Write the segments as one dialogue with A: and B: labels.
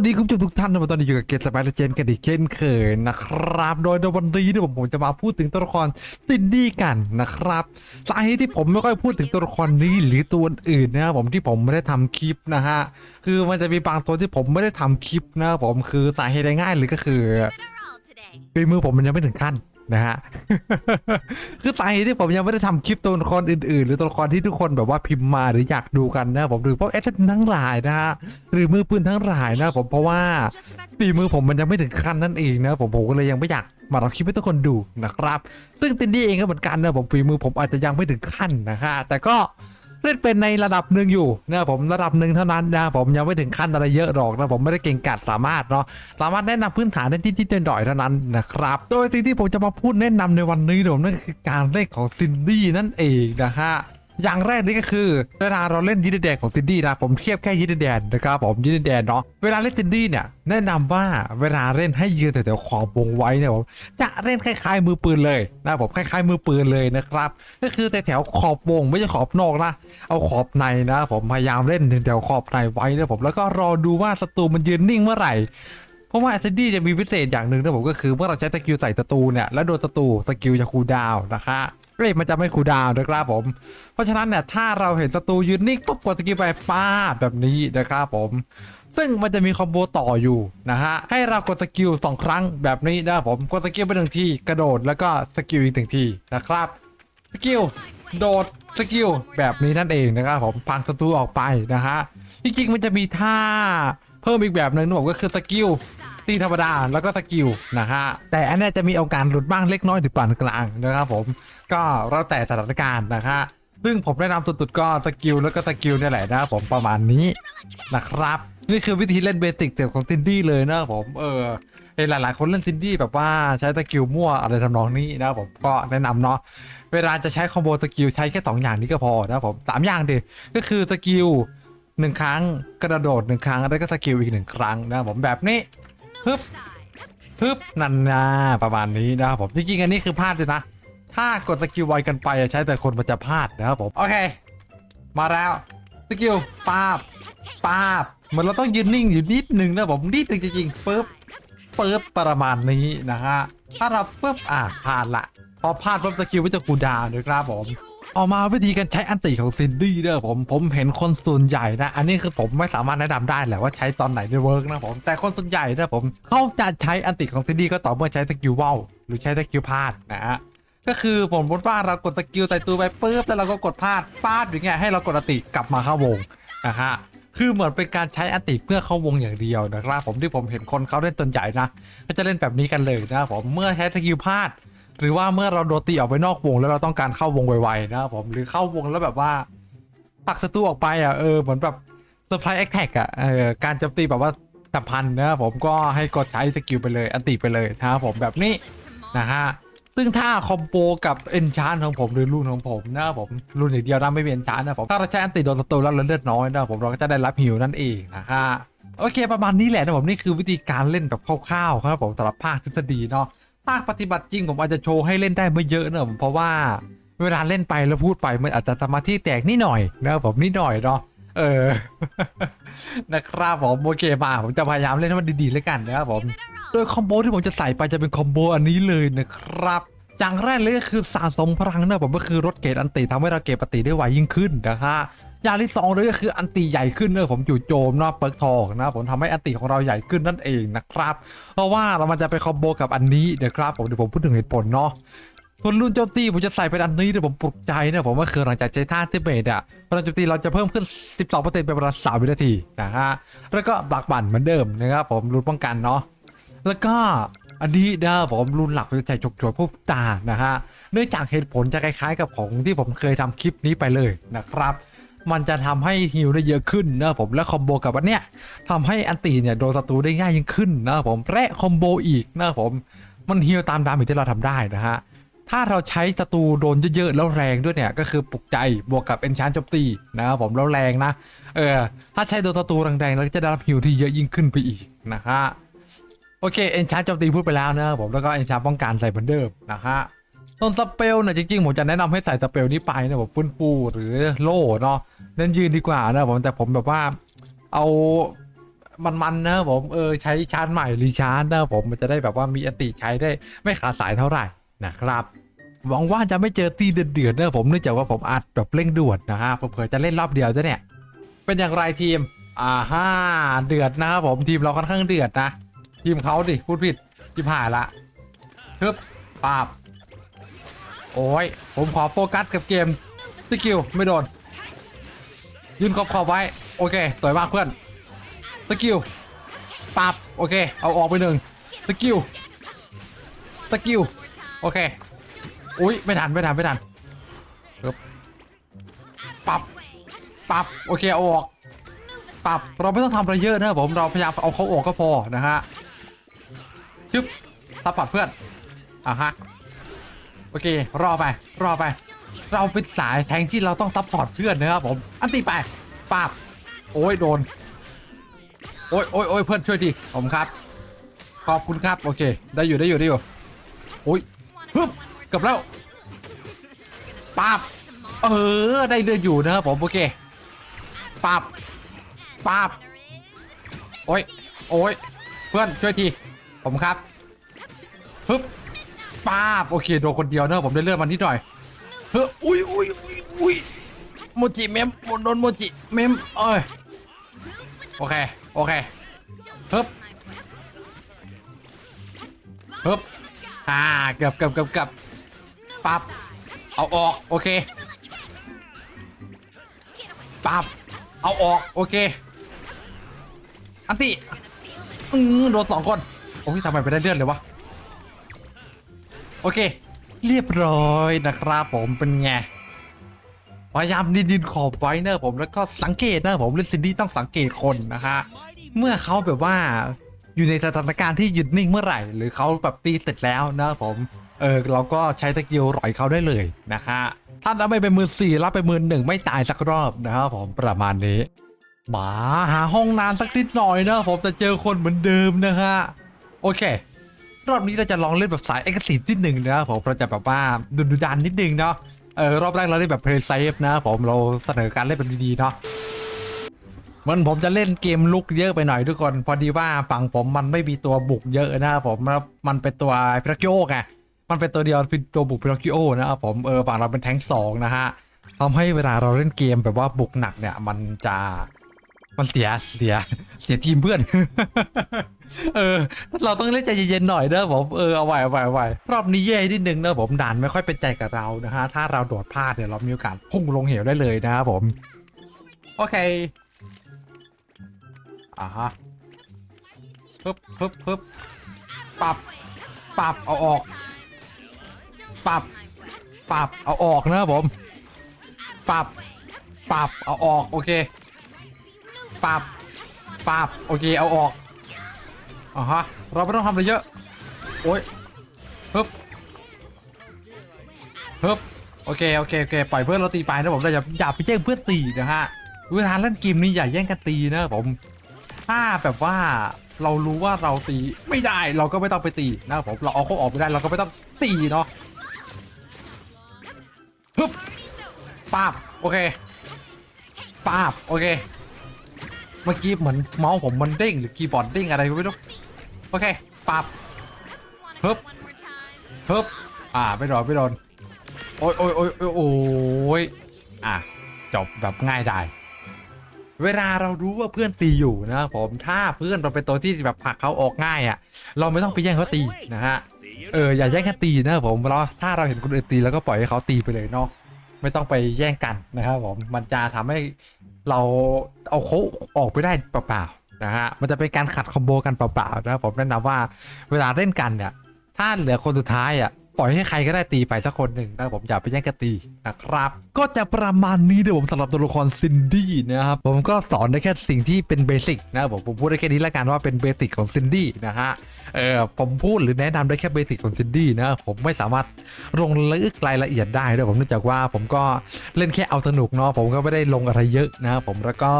A: วัสดีคุณผู้ชมทุกท่านนะตอนนี้อยู่กับเกตสไปร์เจนกันอีกเช่นเคยนะครับ โดยในวันนี้เนี่ยผมผมจะมาพูดถึงตัวละครซินดี้กันนะครับสาเหตุที่ผมไม่ค่อยพูดถึงตัวละครนี้หรือตัวอื่นนะครับผมที่ผมไม่ได้ทำคลิปนะฮะคือมันจะมีบางตัวที่ผมไม่ได้ทำคลิปนะครับผมคือสาเหตุง่ายๆเลยก็คือ
B: Mineral today.
A: ฝีมือผมมันยังไม่ถึงขั้น นะฮะ คือสาเหตุที่ผมยังไม่ได้ทำคลิปตัวละครอื่นๆ หรือตัวละครที่ทุกคนแบบว่าพิมพ์มาหรืออยากดูกันนะผมหรือพวกแอดทั้งหลายนะฮะหรือมือปืนทั้งหลายนะผมเพราะว่าฝีมือผมมันยังไม่ถึงขั้นนั่นเองนะผมผมก็เลยยังไม่อยากมาทำคลิปให้ทุกคนดูนะครับ ซึ่งตินดี้เองก็เหมือนกันนะผมฝีมือผมอาจจะยังไม่ถึงขั้นนะฮะแต่ก็ เล่นเป็นในระดับหนึ่งอยู่นะผมระดับหนึ่งเท่านั้นนะผมยังไม่ถึงขั้นอะไรเยอะหรอกนะผมไม่ได้เก่งกาจสามารถเนาะสามารถแนะนำพื้นฐานได้ที่ที่หน่อยเท่านั้นนะครับโดยสิ่งที่ผมจะมาพูดแนะนำในวันนี้ผมนั่นคือการเล่นของซินดี้นั่นเองนะฮะ อย่างแรกนี่ก็คือเวลาเราเล่นยินดีแดนของซินดี้นะผมเทียบแค่ยินดีแดนนะครับผมยินดีแดนเนาะเวลาเล่นซินดี้เนี่ยแนะนำว่าเวลาเล่นให้ยืนแถวๆขอบวงไว้เนี่ยผมจะเล่นคล้ายๆมือปืนเลยนะผมคล้ายๆมือปืนเลยนะครับ ก็คือแต่แถวขอบวงไม่ใช่ขอบนอกนะเอาขอบในนะผมพยายามเล่นแถวขอบในไว้นะผมแล้วก็รอดูว่าศัตรูมันยืนนิ่งเมื่อไหร่เพราะว่าซินดี้จะมีพิเศษอย่างหนึ่งนะผมก็คือเมื่อเราใช้สกิลใส่ศัตรูเนี่ยแล้วโดนศัตรูสกิลจะคูลดาวน์นะคะ เอ้ยมันจะไม่คูดาวนะครับผม เพราะฉะนั้นเนี่ยถ้าเราเห็นศัตรูยืนนิ่งปุ๊บกดสกิลไปป้าแบบนี้นะครับผมซึ่งมันจะมีคอมโบต่ออยู่นะฮะ ให้เรากดสกิลสองครั้งแบบนี้นะครับผมกดสกิลไปหนึ่งทีกระโดดแล้วก็สกิลอีกหนึ่งทีนะครับ สกิลโดดสกิลแบบนี้นั่นเองนะครับผมพังศัตรูออกไปนะฮะจริงๆมันจะมีท่าเพิ่มอีกแบบหนึ่งนะผมก็คือสกิล ตีธรรมดาแล้วก็สกิลนะฮะแต่อันนี้จะมีโอกาสหลุดบ้างเล็กน้อยถึงปานกลางนะครับผมก็แล้วแต่สถานการณ์นะฮะซึ่งผมแนะนำสุดๆก็สกิลแล้วก็สกิลเนี่ยแหละนะผมประมาณนี้นะครับนี่คือวิธีเล่นเบสิกเจ็บของซินดี้เลยนะผมเออเห็นหลายๆคนเล่นซินดี้แบบว่าใช้สกิลมั่วอะไรทำนองนี้นะผมก็แนะนำเนาะเวลาจะใช้คอมโบสกิลใช้แค่สองอย่างนี้ก็พอนะผมสามอย่างดิก็คือสกิลหนึ่งครั้งกระโดดหนึ่งครั้งแล้วก็สกิลอีกหนึ่งครั้งนะผมแบบนี้ ฮึบฮึบนันนาประมาณนี้นะครับผมจริงๆอันนี้คือพลาดเลยนะ ถ้ากดสกิลไวกันไปอะใช้แต่คนมันจะพลาดนะครับผมโอเค มาแล้วสกิลปาบปาบเหมือนเราต้องยืนนิ่งอยู่นิดนึงนะผมนิดนึงจริงๆปึ๊บปึ๊บประมาณนี้นะฮะถ้าเราปึ๊บอะผ่านละ พอพลาดปุ๊บสกิลก็จะคูลดาวน์นะครับผมออกมาวิธีการใช้อันติของซินดี้เด้อผมผมเห็นคนส่วนใหญ่นะ อันนี้คือผมไม่สามารถแนะนำได้แหละว่าใช้ตอนไหนในเวิร์กนะผมแต่คนส่วนใหญ่นะผมเขาจะใช้อันติของซินดี้ก็ต่อเมื่อใช้สกิลว่าวหรือใช้สกิลพลาดนะฮะก็คือผมพูดว่าเรากดสกิลใส่ตัวไปปุ๊บแล้วเราก็กดพลาดพลาดอย่างเงี้ยให้เรากดอันติกลับมาเข้าวงนะฮะคือเหมือนเป็นการใช้อันติเพื่อเข้าวงอย่างเดียวนะครับผมที่ผมเห็นคนเขาเล่นตนใหญ่นะก็จะเล่นแบบนี้กันเลยนะผมเมื่อใช้สกิลพลาด หรือว่าเมื่อเราโดนตีออกไปนอกวงแล้วเราต้องการเข้าวงไวๆนะครับผมหรือเข้าวงแล้วแบบว่าปักศัตรูออกไปอะเออเหมือนแบบเซอร์ไพรส์แอคแท็กอะเออการโจมตีแบบว่าจับพันธ์นะครับผมก็ให้กดใช้สกิลไปเลยอันติไปเลยนะครับผมแบบนี้นะฮะซึ่งถ้าคอมโบกับเอนชานของผมหรือรุ่นของผมนะครับผมรุ่นอย่างเดียวนะไม่มีเอนชานนะผมถ้าเราใช้อันติโดนศัตรูแล้วเราเลือดน้อยนะครับผมเราก็จะได้รับฮิวนั่นเองนะฮะโอเคประมาณนี้แหละนะผมนี่คือวิธีการเล่นแบบคร่าวๆครับผมสำหรับภาคทฤษฎีเนาะ ภาคปฏิบัติจริงผมอาจจะโชว์ให้เล่นได้ไม่เยอะเนอะผมเพราะว่าเวลาเล่นไปแล้วพูดไปมันอาจจะสมาธิแตกนิดหน่อยนะครับผมนิดหน่อยเนาะเออนะครับผมโอเคมาผมจะพยายามเล่นให้มันดีๆแล้วกันนะครับผมโดยคอมโบที่ผมจะใส่ไปจะเป็นคอมโบอันนี้เลยนะครับ อย่างแรกเลยก็คือสะสมพลังนะผมก็คือลดเกรดอันติทำให้เราเก็บปฏิได้ไวยิ่งขึ้นนะฮะอย่างที่สองเลยก็คืออันติใหญ่ขึ้นเนอะผมจู่โจมนะเปิร์กทองนะผมทำให้อันติของเราใหญ่ขึ้นนั่นเองนะครับ เพราะว่าเรามันจะไปคอมโบกับอันนี้เดี๋ยวครับผมเดี๋ยวผมพูดถึงเหตุผลเนาะส่วนรุ่นโจมตีผมจะใส่เป็นอันนี้เดี๋ยวผมปลุกใจนะผมว่าคือหลังจากใช้ท่าที่เบดอะพลังโจมตีเราจะเพิ่มขึ้น 12%เป็นเวลา3วินาทีนะฮะแล้วก็บักบั่นเหมือนเดิมนะครับผมรุ่นป้องกันเนาะแล้วก็ อันนี้นะผมรุ่นหลักเป็นใจฉกฉวยพวกตานะฮะเนื่องจากเหตุผลจะคล้ายๆกับของที่ผมเคยทำคลิปนี้ไปเลยนะครับ มันจะทำให้ฮิลได้เยอะขึ้นนะผมและคอมโบกับอันเนี้ยทำให้อันตีเนี่ยโดนศัตรูได้ง่ายยิ่งขึ้นนะผมและคอมโบอีกนะผมมันฮิลตามดามจที่เราทำได้นะฮะถ้าเราใช้ศัตรูโดนเยอะๆแล้วแรงด้วยเนี่ยก็คือปลุกใจบวกกับเอนชานโจมตีนะครับผมแล้วแรงนะเออถ้าใช้โดนศัตรูแรงๆเราก็จะได้รับฮิลที่เยอะยิ่งขึ้นไปอีกนะฮะ โอเคเอนชาร์โจมตีพูดไปแล้วนะครับผมแล้วก็เอนชาร์ป้องกันใส่เหมือนเดิมนะฮะส่วนสเปลเนี่ยจริงๆผมจะแนะนำให้ใส่สเปลนี้ไปนะผมฟื้นฟูหรือโล่เนาะเล่นยืนดีกว่านะผมแต่ผมแบบว่าเอามันๆนะผมเออใช้ชาร์จใหม่รีชาร์จนะผมมันจะได้แบบว่ามีอติใช้ได้ไม่ขาดสายเท่าไหร่นะครับหวังว่าจะไม่เจอตีเดือดๆนะผมเนื่องจากว่าผมอัดแบบเร่งด่วนนะฮะเผื่อจะเล่นรอบเดียวจะเนี่ยเป็นอย่างไรทีมอ่าฮ่าเดือดนะครับผมทีมเราค่อนข้างเดือดนะ ทีมเขาดิ พูดผิดทีมหายละฮึบปาบ โอ้ย ผมขอโฟกัสกับเกมสกิลไม่โดน ยืนขอบขอบไว้ โอเคสวยมากเพื่อนสกิลปาบ โอเค เอาออกไปหนึ่งสกิลสกิลโอเค อุ้ยไม่ทัน ไม่ทัน ไม่ทันปึ๊บปับปับโอเคเอาออกปับเราไม่ต้องทำอะไรเยอะนะผมเราพยายามเอาเขาออกก็พอนะฮะ ชึบซัพพอร์ตเพื่อนอะฮะโอเครอไปรอไป เราเป็นสายแทงที่เราต้องซัพพอร์ตเพื่อนนะครับผมอันตีไปปับโอ้ยโดนโอ้ยโอ้ยโอ้ยเพื่อนช่วยทีผมครับ ขอบคุณครับโอเค ได้อยู่ได้อยู่ได้อยู่โอ้ยฮึบกับแล้วปับเออได้เลือดอยู่นะครับผมโอเคปับปับโอ้ยโอ้ยเพื่อนช่วยที ผมครับฮึบป้าบโอเคโดนคนเดียวเนอะผมได้เลือดมันนิดหน่อยเฮ้ยอุ้ยอุ้ยอุ้ยอุ้ยโมจิเมมโดนโมจิเมมเอ้ยโอเคโอเคฮึบฮึบอ่าเกือบเกือบเกือบเกือบปั๊บเอาออกโอเคปั๊บเอาออกโอเคอันติอือโดนสองคน อ้ยทำไมไปได้เลื่อนเลยวะ โอเค เรียบร้อยนะครับผมเป็นไง พยายามดินดินขอบไว้เนอะผมแล้วก็สังเกตนะผมเล่นซินดี้ต้องสังเกตคนนะฮะ เมื่อเขาแบบว่าอยู่ในสถานการณ์ที่หยุดนิ่งเมื่อไหร่ หรือเขาแบบตีเสร็จแล้วนะผม เออเราก็ใช้สกิลร่อยเขาได้เลยนะฮะถ้าเราไม่เป็นมือสี่รับไปมือหนึ่งไม่ตายสักรอบนะครับผมประมาณนี้หมาหาห้องนานสักนิดหน่อยนะผมจะเจอคนเหมือนเดิมนะฮะ โอเค รอบนี้เราจะลองเล่นแบบสายเอ็กซ์ซีฟนิดหนึ่งนะครับผมเราจะแบบว่าดุดุดันนิดนึงเนาะเออรอบแรกเราเล่นแบบเพลย์เซฟนะผมเราเสนอการเล่นแบบดีๆเนาะมันผมจะเล่นเกมลุกเยอะไปหน่อยทุกคนพอดีว่าฝั่งผมมันไม่มีตัวบุกเยอะนะครับผมแล้วมันเป็นตัวพิรักิโอไงมันเป็นตัวเดียวเป็นตัวบุกพิรักิโอนะครับผมเออฝั่งเราเป็นแทงสองนะฮะทำให้เวลาเราเล่นเกมแบบว่าบุกหนักเนี่ยมันจะ มันเสียเสียเสียทีมเพื่อน เออ เราต้องเล่นใจเย็นๆหน่อยเด้อผมเออเอาไว้เอาไว้เอาไว้รอบนี้แย่นิดนึงนะผมด่านไม่ค่อยเป็นใจกับเรานะฮะถ้าเราโดดพลาดเนี่ยเรามีโอกาสพุ่งลงเหวได้เลยนะครับผม โอเคอ่าฮะปึ๊บปึ๊บปึ๊บปรับปรับเอาออก ปรับปรับเอาออกนะครับผม ปรับปรับเอาออกโอเค ปรับปรับโอเคเอาออกอ่าฮะเราไม่ต้องทำอะไรเยอะโอ้ยฮึบฮึบโอเคโอเคโอเคปล่อยเพื่อนเราตีไปนะผมแต่อย่าอย่าไปแย่งเพื่อนตีนะฮะเวลาเล่นเกมนี้อย่าแย่งกันตีนะผมถ้าแบบว่าเรารู้ว่าเราตีไม่ได้เราก็ไม่ต้องไปตีนะครับผมเราเอาเขาออกไม่ได้เราก็ไม่ต้องตีเนาะฮึบปาบโอเคปาบโอเค มื่อกี้เหมือนเมาส์ผมมันเด้งหรือคีย์บอร์ดเด้งอะไรก็ไม่รู้โอเคปับเฮึบฮึบอ่าไม่โดนไม่โดนโอ้ยโอ้ยโอ้ยโอ้ยโอ้ยอะจบแบบง่ายได้เวลาเรารู้ว่าเพื่อนตีอยู่นะผมถ้าเพื่อนเราเป็นตัวที่แบบผลักเขาออกง่ายอะ เราไม่ต้องไปแย่งเขาตีนะฮะเอออย่าแย่งกันตีนะผมเราถ้าเราเห็นคนอื่นตีแล้วก็ปล่อยให้เขาตีไปเลยเนาะไม่ต้องไปแย่งกันนะครับผมมันจะทำให้ เราเอาเขาออกไปได้เปล่าๆนะฮะมันจะเป็นการขัดคอมโบกันเปล่าๆนะผมแนะนำว่าเวลาเล่นกันเนี่ยถ้าเหลือคนสุดท้ายอะ ปล่อยให้ใครก็ได้ตีไปสักคนหนึ่งนะผมอย่าไปแย่งกันตีนะครับ ก็จะประมาณนี้เดี๋ยวผมสำหรับตัวละครซินดี้นะครับผมก็สอนได้แค่สิ่งที่เป็นเบสิกนะผมผมพูดได้แค่นี้ละกันว่าเป็นเบสิกของซินดี้นะฮะเออผมพูดหรือแนะนำได้แค่เบสิกของซินดี้นะผมไม่สามารถลงลึกรายละเอียดได้ด้วยผมเนื่องจากว่าผมก็เล่นแค่เอาสนุกเนาะผมก็ไม่ได้ลงอะไรเยอะนะผมแล้วก็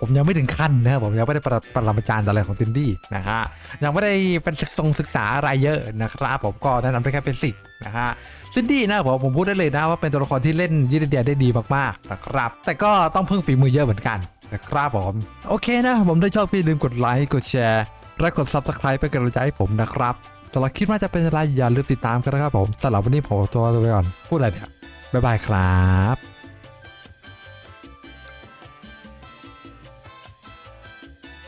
A: ผมยังไม่ถึงขั้นนะครับผมยังไม่ได้ประปรมาจารย์อะไรของซินดี้นะฮะยังไม่ได้เป็นศึกษงศึกษาอะไรเยอะนะครับผมก็แนะนำได้แค่เป็นสิกนะฮะซินดี้นะผมผมพูดได้เลยนะว่าเป็นตัวละครที่เล่นยืดเดียได้ดีมากๆนะครับ แต่ก็ต้องพึ่งฝีมือเยอะเหมือนกันนะครับผม โอเคนะ ผมได้ชอบพี่ลืมกดไลค์กดแชร์และกด subscribe เป็นกำลังใจให้ผมนะครับสำหรับคลิปว่าจะเป็นอะไรอย่าลืมติดตามกันนะครับผมสำหรับวันนี้ผมตัวไปก่อนพูดอะไรเนี่ยบ๊ายบายครับ